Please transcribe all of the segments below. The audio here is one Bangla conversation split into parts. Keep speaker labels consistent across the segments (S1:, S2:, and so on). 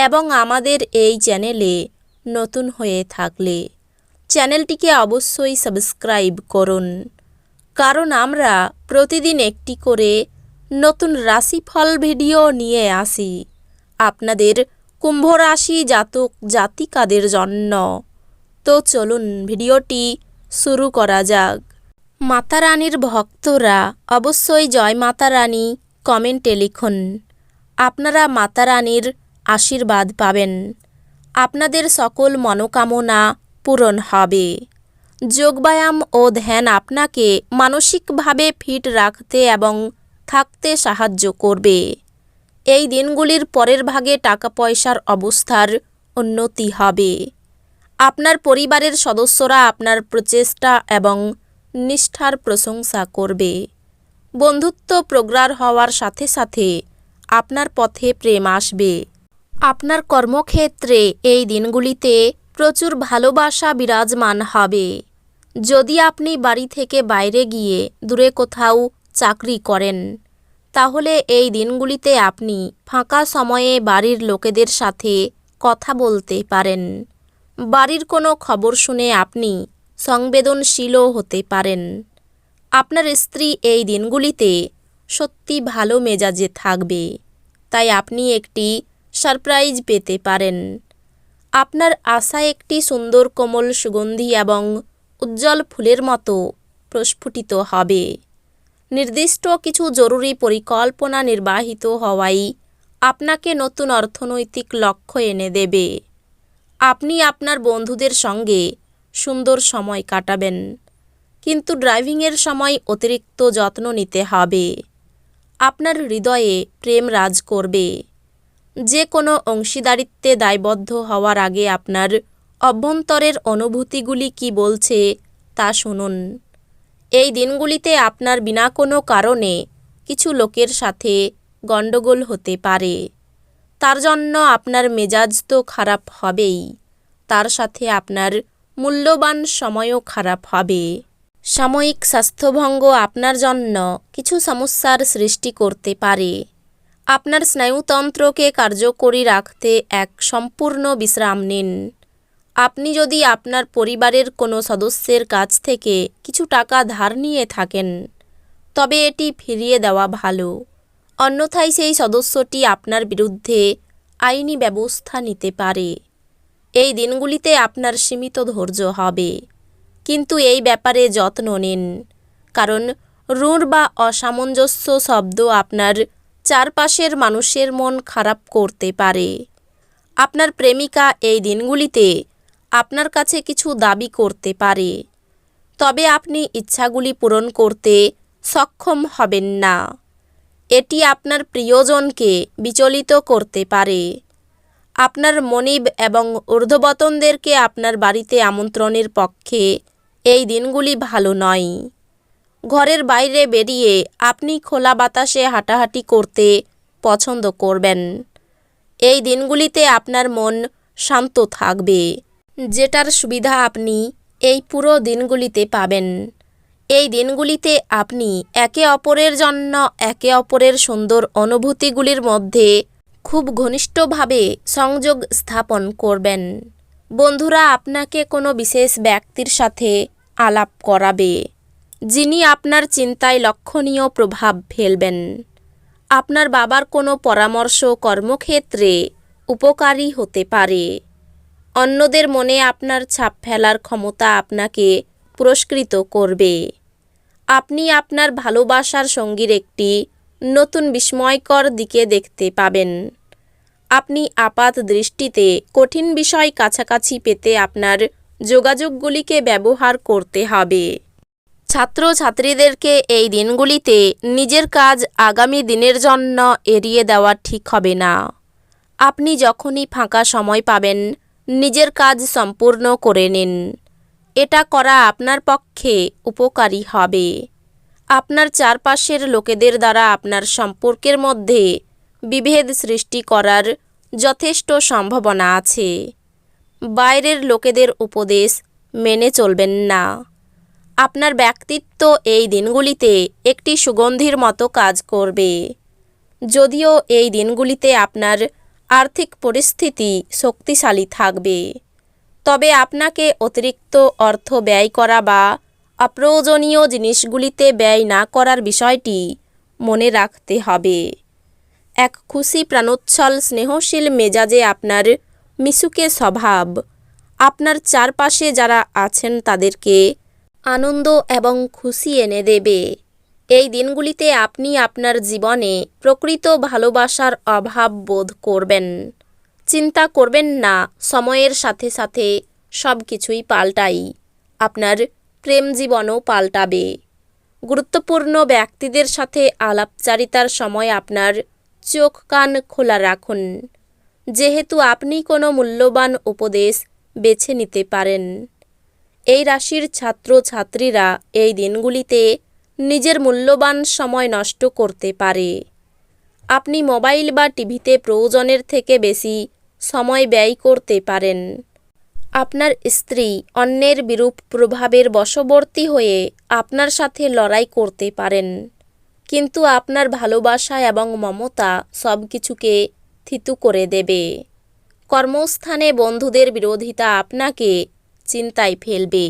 S1: এবং আমাদের এই চ্যানেলে নতুন হয়ে থাকলে চ্যানেলটিকে অবশ্যই সাবস্ক্রাইব করুন। কারণ আমরা প্রতিদিন একটি করে নতুন রাশিফল ভিডিও নিয়ে আসি আপনাদের কুম্ভ রাশি জাতক জাতিকাদের জন্য। তো চলুন ভিডিওটি শুরু করা যাক। মাতা রানীর ভক্তরা অবশ্যই জয় মাতা রানী কমেন্টে লিখুন। আপনারা মাতা রানীর আশীর্বাদ পাবেন। আপনাদের সকল মনোকামনা পূরণ হবে। যোগব্যায়াম ও ধ্যান আপনাকে মানসিকভাবে ফিট রাখতে এবং থাকতে সাহায্য করবে। এই দিনগুলির পরের ভাগে টাকা পয়সার অবস্থার উন্নতি হবে। আপনার পরিবারের সদস্যরা আপনার প্রচেষ্টা এবং নিষ্ঠার প্রশংসা করবে। বন্ধুত্ব প্রগাঢ় হওয়ার সাথে সাথে আপনার পথে প্রেম আসবে। আপনার কর্মক্ষেত্রে এই দিনগুলিতে প্রচুর ভালোবাসা বিরাজমান হবে। যদি আপনি বাড়ি থেকে বাইরে গিয়ে দূরে কোথাও চাকরি করেন, তাহলে এই দিনগুলিতে আপনি ফাঁকা সময়ে বাড়ির লোকেদের সাথে কথা বলতে পারেন। বাড়ির কোনো খবর শুনে আপনি সংবেদনশীলও হতে পারেন। আপনার স্ত্রী এই দিনগুলিতে সত্যি ভালো মেজাজে থাকবে। তাই আপনি একটি সারপ্রাইজ পেতে পারেন। আপনার আশা একটি সুন্দর কোমল সুগন্ধি এবং উজ্জ্বল ফুলের মতো প্রস্ফুটিত হবে। নির্দিষ্ট কিছু জরুরি পরিকল্পনা নির্বাহিত হওয়াই আপনাকে নতুন অর্থনৈতিক লক্ষ্য এনে দেবে। আপনি আপনার বন্ধুদের সঙ্গে সুন্দর সময় কাটাবেন, কিন্তু ড্রাইভিংয়ের সময় অতিরিক্ত যত্ন নিতে হবে। আপনার হৃদয়ে প্রেম রাজ করবে। যে কোনো অংশীদারিত্বে দায়বদ্ধ হওয়ার আগে আপনার অভ্যন্তরের অনুভূতিগুলি কি বলছে তা শুনুন। এই দিনগুলিতে আপনার বিনা কোনো কারণে কিছু লোকের সাথে গণ্ডগোল হতে পারে। তার জন্য আপনার মেজাজ তো খারাপ হবেই, তার সাথে আপনার মূল্যবান সময়ও খারাপ হবে। সাময়িক স্বাস্থ্যভঙ্গ আপনার জন্য কিছু সমস্যার সৃষ্টি করতে পারে। আপনার স্নায়ুতন্ত্রকে কার্যকরী রাখতে এক সম্পূর্ণ বিশ্রাম নিন। আপনি যদি আপনার পরিবারের কোনো সদস্যের কাছ থেকে কিছু টাকা ধার নিয়ে থাকেন, তবে এটি ফিরিয়ে দেওয়া ভালো। অন্যথায় সেই সদস্যটি আপনার বিরুদ্ধে আইনি ব্যবস্থা নিতে পারে। এই দিনগুলিতে আপনার সীমিত ধৈর্য হবে। কিন্তু এই ব্যাপারে যত্ন নিন, কারণ রুঁড় বা অসামঞ্জস্য শব্দ আপনার চারপাশের মানুষের মন খারাপ করতে পারে। আপনার প্রেমিকা এই দিনগুলিতে আপনার কাছে কিছু দাবি করতে পারে। তবে আপনি ইচ্ছাগুলি পূরণ করতে সক্ষম হবেন না। এটি আপনার প্রিয়জনকে বিচলিত করতে পারে। আপনার মনিব এবং ঊর্ধ্ববতনদেরকে আপনার বাড়িতে আমন্ত্রণের পক্ষে এই দিনগুলি ভালো নয়। ঘরের বাইরে বেরিয়ে আপনি খোলা বাতাসে হাঁটাহাঁটি করতে পছন্দ করবেন। এই দিনগুলিতে আপনার মন শান্ত থাকবে। যেটার সুবিধা আপনি এই পুরো দিনগুলিতে পাবেন। এই দিনগুলিতে আপনি একে অপরের জন্য একে অপরের সুন্দর অনুভূতিগুলির মধ্যে খুব ঘনিষ্ঠভাবে সংযোগ স্থাপন করবেন। বন্ধুরা, আপনাকে কোনো বিশেষ ব্যক্তির সাথে আলাপ করাবে। যিনি আপনার চিন্তায় লক্ষণীয় প্রভাব ফেলবেন। আপনার বাবার কোনো পরামর্শ কর্মক্ষেত্রে উপকারী হতে পারে। অন্যদের মনে আপনার ছাপ ফেলার ক্ষমতা আপনাকে পুরস্কৃত করবে। আপনি আপনার ভালোবাসার সঙ্গীর একটি নতুন বিস্ময়কর দিকে দেখতে পাবেন। আপনি আপাত দৃষ্টিতে কঠিন বিষয় কাছাকাছি পেতে আপনার যোগাযোগগুলিকে ব্যবহার করতে হবে। ছাত্রছাত্রীদেরকে এই দিনগুলিতে নিজের কাজ আগামী দিনের জন্য এড়িয়ে দেওয়া ঠিক হবে না। আপনি যখনই ফাঁকা সময় পাবেন, নিজের কাজ সম্পূর্ণ করে নিন। এটা করা আপনার পক্ষে উপকারী হবে। আপনার চারপাশের লোকেদের দ্বারা আপনার সম্পর্কের মধ্যে বিভেদ সৃষ্টি করার যথেষ্ট সম্ভাবনা আছে। বাইরের লোকেদের উপদেশ মেনে চলবেন না। আপনার ব্যক্তিত্ব এই দিনগুলিতে একটি সুগন্ধির মতো কাজ করবে। যদিও এই দিনগুলিতে আপনার আর্থিক পরিস্থিতি শক্তিশালী থাকবে। তবে আপনাকে অতিরিক্ত অর্থ ব্যয় করা বা অপ্রয়োজনীয় জিনিসগুলিতে ব্যয় না করার বিষয়টি মনে রাখতে হবে। এক খুশি প্রাণোচ্ছল স্নেহশীল মেজাজে আপনার মিশুকে স্বভাব, আপনার চারপাশে যারা আছেন তাদেরকে আনন্দ এবং খুশি এনে দেবে। এই দিনগুলিতে আপনি আপনার জীবনে প্রকৃত ভালোবাসার অভাব বোধ করবেন। চিন্তা করবেন না, সময়ের সাথে সাথে সব কিছুই পাল্টাই। আপনার প্রেম জীবনও পাল্টাবে। গুরুত্বপূর্ণ ব্যক্তিদের সাথে আলাপচারিতার সময় আপনার চোখ কান খোলা রাখুন। যেহেতু আপনি কোনো মূল্যবান উপদেশ বেছে নিতে পারেন। এই রাশির ছাত্র ছাত্রীরা এই দিনগুলিতে নিজের মূল্যবান সময় নষ্ট করতে পারে। আপনি মোবাইল বা টিভিতে প্রয়োজনের থেকে বেশি সময় ব্যয় করতে পারেন। আপনার স্ত্রী অন্যের বিরূপ প্রভাবের বশবর্তী হয়ে আপনার সাথে লড়াই করতে পারেন। কিন্তু আপনার ভালোবাসা এবং মমতা সব কিছুকে থিতু করে দেবে। কর্মস্থানে বন্ধুদের বিরোধিতা আপনাকে চিন্তায় ফেলবে।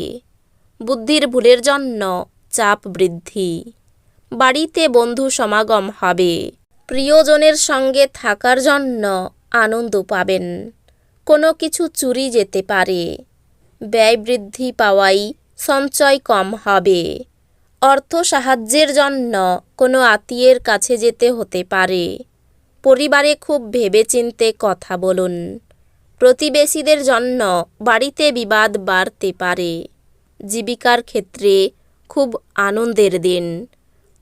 S1: বুদ্ধির ভুলের জন্য চাপ বৃদ্ধি। বাড়িতে বন্ধু সমাগম হবে। প্রিয়জনের সঙ্গে থাকার জন্য আনন্দ পাবেন। কোনো কিছু চুরি যেতে পারে। ব্যয় বৃদ্ধি পাওয়াই সঞ্চয় কম হবে। অর্থ সাহায্যের জন্য কোনো আত্মীয়ের কাছে যেতে হতে পারে। পরিবারে খুব ভেবেচিন্তে কথা বলুন। প্রতিবেশীদের জন্য বাড়িতে বিবাদ বাড়তে পারে। জীবিকার ক্ষেত্রে খুব আনন্দের দিন।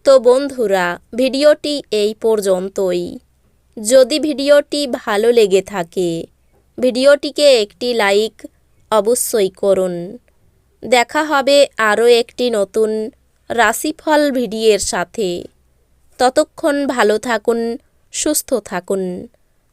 S1: তো বন্ধুরা, ভিডিওটি এই পর্যন্তই। যদি ভিডিওটি ভালো লেগে থাকে, ভিডিওটিকে একটি লাইক অবশ্যই করুন। দেখা হবে আরও একটি নতুন রাশিফল ভিডিওর সাথে। ততক্ষণ ভালো থাকুন, সুস্থ থাকুন।